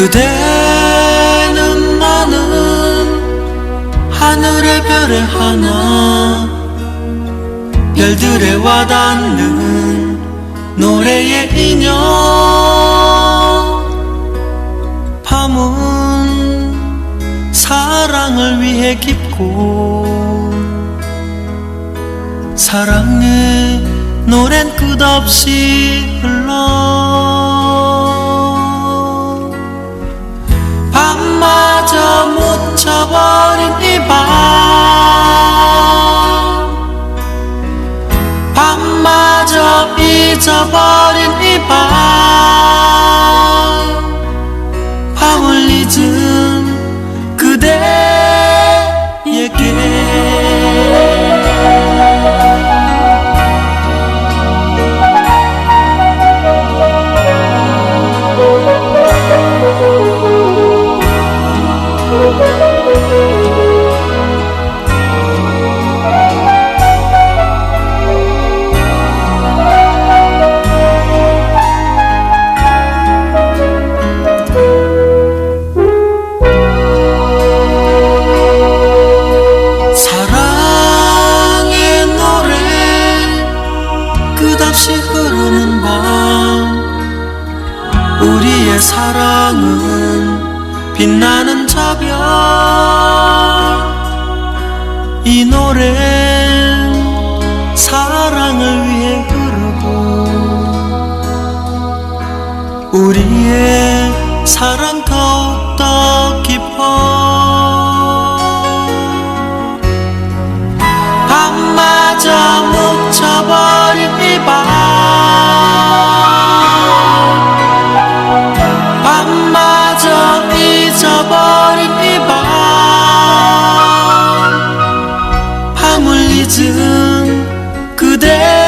그대는 나는 하늘의 별의 하나. 별들에 와닿는 노래의 인연. 밤은 사랑을 위해 깊고 사랑의 노랜 끝없이 흘러 묻혀버린 이밤. 밤마저 잊어버린 이밤. 밤을 잊은 끝없이 흐르는 밤 우리의 사랑은 빛나는 저별. 이 노래 사랑을 위해 흐르고 우리의 사랑 잊은 그대